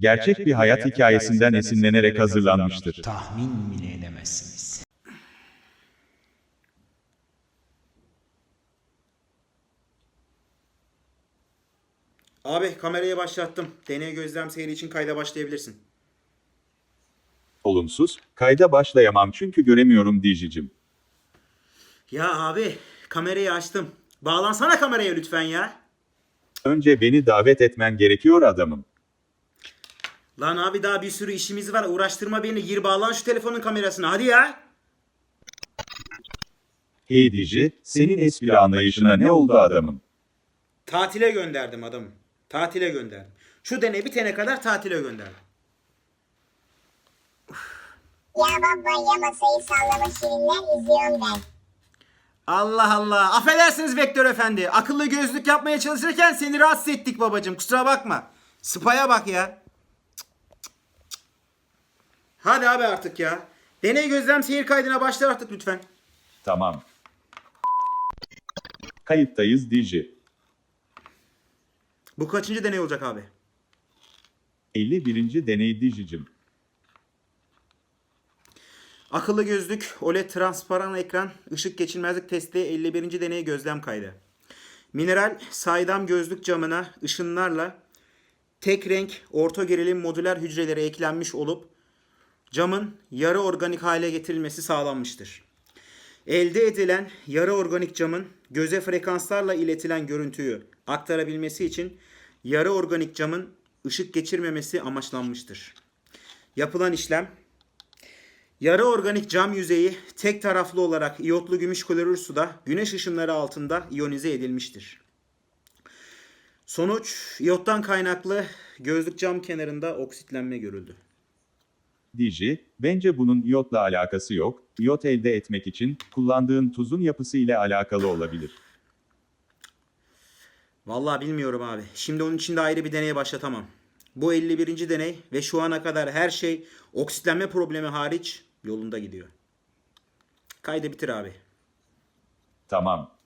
gerçek bir hayat hikayesinden esinlenerek hazırlanmıştır. Tahmin bile edemezsiniz. Abi kamerayı başlattım. Deney gözlem seyri için kayda başlayabilirsin. Olumsuz, kayda başlayamam çünkü göremiyorum Dijicim. Ya abi kamerayı açtım. Bağlansana kameraya lütfen ya. Önce beni davet etmen gerekiyor adamım. Lan abi daha bir sürü işimiz var. Uğraştırma beni. Gir bağlan şu telefonun kamerasına. Hadi ya. Hey Diji, senin espri anlayışına ne oldu adamım? Tatile gönderdim adamı. Tatile gönderdim. Şu deney bitene kadar tatile gönderdim. Ya baba ya masayı sallama şirinler izliyorum ben. Allah Allah. Affedersiniz Vektör Efendi. Akıllı gözlük yapmaya çalışırken seni rahatsız ettik babacım. Kusura bakma. Spaya bak ya. Hadi abi artık ya. Deney gözlem seyir kaydına başla artık lütfen. Tamam. Kayıttayız Diji. Bu kaçıncı deney olacak abi? 51. deney Dijicim. Akıllı gözlük, OLED transparan ekran, ışık geçirmezlik testi 51. deney gözlem kaydı. Mineral saydam gözlük camına ışınlarla tek renk orta gerilim modüler hücreleri eklenmiş olup camın yarı organik hale getirilmesi sağlanmıştır. Elde edilen yarı organik camın göze frekanslarla iletilen görüntüyü aktarabilmesi için yarı organik camın ışık geçirmemesi amaçlanmıştır. Yapılan işlem Yarı organik cam yüzeyi tek taraflı olarak iyotlu gümüş klorür suda güneş ışınları altında iyonize edilmiştir. Sonuç iyottan kaynaklı gözlük cam kenarında oksitlenme görüldü. Diji, bence bunun iyotla alakası yok, iyot elde etmek için kullandığın tuzun yapısı ile alakalı olabilir. Vallahi bilmiyorum abi. Şimdi onun için de ayrı bir deneye başlatamam. Bu 51. deney ve şu ana kadar her şey oksitlenme problemi hariç yolunda gidiyor. Kaydı bitir abi. Tamam.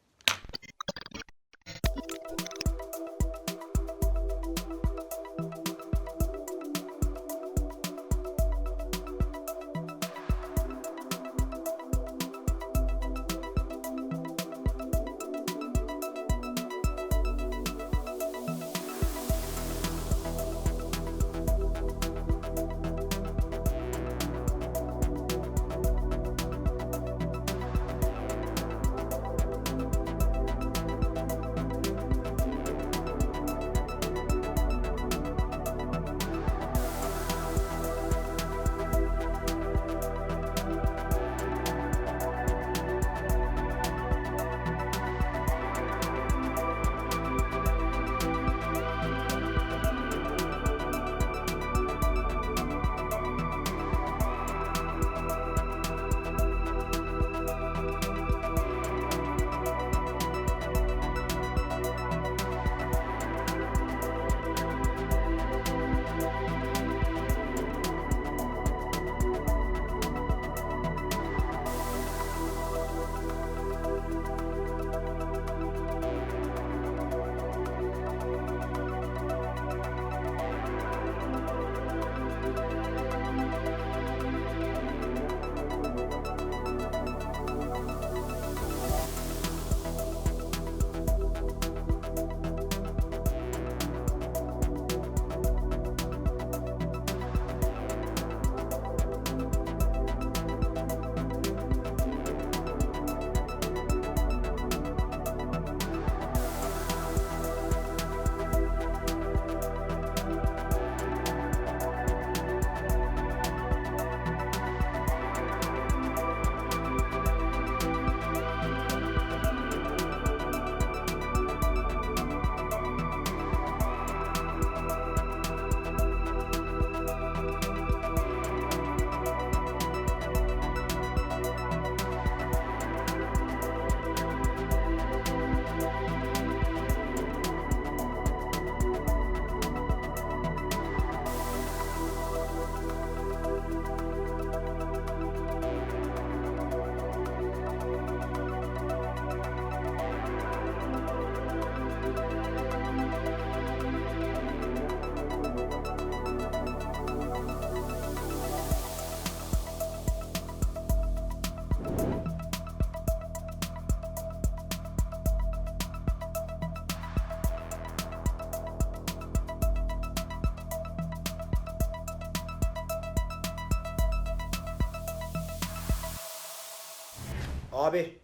Abi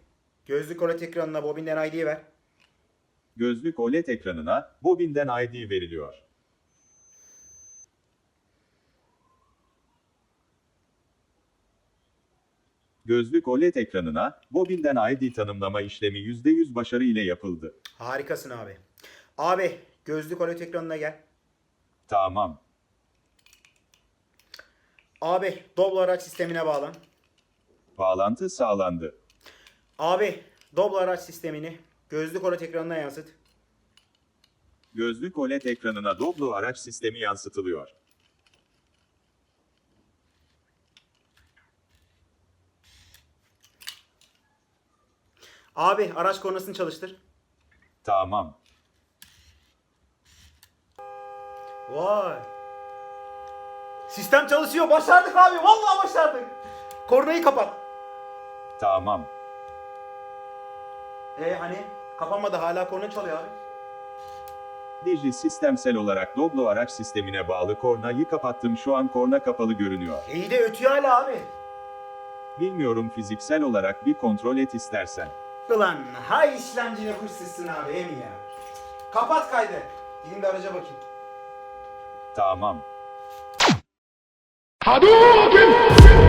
gözlük OLED ekranına bobinden ID'yi ver. Gözlük OLED ekranına bobinden ID veriliyor. Gözlük OLED ekranına bobinden ID tanımlama işlemi %100 başarı ile yapıldı. Harikasın abi. Abi gözlük OLED ekranına gel. Tamam. Abi Doblo araç sistemine bağlan. Bağlantı sağlandı. Abi Doblo araç sistemini gözlük OLED ekranına yansıt. Gözlük OLED ekranına Doblo araç sistemi yansıtılıyor. Abi araç kornasını çalıştır. Tamam. Vay. Sistem çalışıyor. Başardık abi. Vallahi başardık. Kornayı kapat. Tamam. E hani kapanmadı hala korna çalıyor abi. Digi sistemsel olarak Doblo araç sistemine bağlı kornayı kapattım şu an korna kapalı görünüyor. İyi de ötüyor hala abi. Bilmiyorum fiziksel olarak bir kontrol et istersen. Ulan hay işlemcine hırsızsın abi hem ya. Kapat kaydı. Gidin bir araca bakayım. Tamam. Hadouken!